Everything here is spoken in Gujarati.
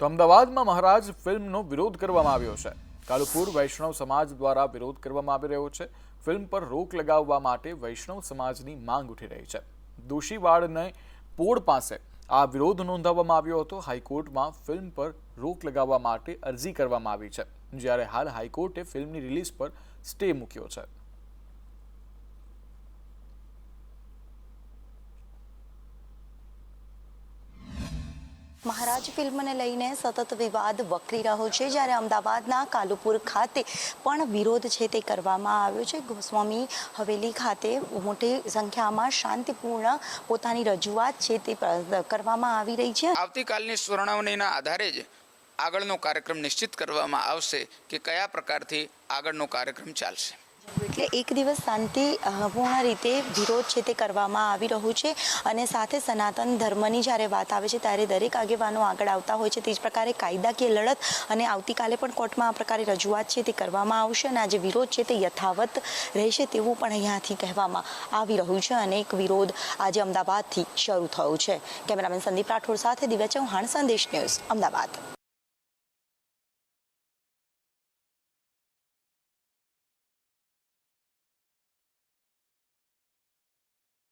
તો અમદાવાદમાં મહારાજ ફિલ્મનો વિરોધ કરવામાં આવ્યો છે. કાલુપુર વૈષ્ણવ સમાજ દ્વારા વિરોધ કરવામાં આવી રહ્યો છે. ફિલ્મ પર રોક લગાવવા માટે વૈષ્ણવ સમાજની માંગ ઉઠી રહી છે. દોશીવાડને પોળ પાસે આ વિરોધ નોંધાવવામાં આવ્યો હતો. હાઈકોર્ટમાં ફિલ્મ પર રોક લગાવવા માટે અરજી કરવામાં આવી છે. જ્યારે હાલ હાઈકોર્ટે ફિલ્મની રિલીઝ પર સ્ટે મૂક્યો છે. મહારાજ ફિલ્મને લઈને સતત વિવાદ વકરી રહ્યો છે. જ્યારે અમદાવાદના કાલુપુર ખાતે પણ વિરોધ છે તે કરવામાં આવ્યો છે. ગોસ્વામી હવેલી ખાતે મોટી સંખ્યામાં શાંતિપૂર્ણ પોતાની રજૂઆત છે તે કરવામાં આવી રહી છે. આવતીકાલની સુનાવણીના આધારે જ આગળનો કાર્યક્રમ નિશ્ચિત કરવામાં આવશે કે કયા પ્રકારથી આગળનો કાર્યક્રમ ચાલશે. એટલે એક દિવસ શાંતિ પૂર્ણ રીતે વિરોધ છે તે કરવામાં આવી રહ્યું છે અને સાથે સનાતન ધર્મની જ્યારે વાત આવે છે ત્યારે દરેક આગેવાનો આગળ આવતા હોય છે તે જ પ્રકારે કાયદાકીય લડત અને આવતીકાલે પણ કોર્ટમાં આ પ્રકારે રજૂઆત છે તે કરવામાં આવશે અને આ જે વિરોધ છે તે યથાવત રહેશે તેવું પણ અહીંયાથી કહેવામાં આવી રહ્યું છે અને એક વિરોધ આજે અમદાવાદથી શરૂ થયો છે. કેમેરામેન સંદીપ રાઠોડ સાથે દિવ્યા ચૌહાણ, સંદેશ ન્યૂઝ, અમદાવાદ.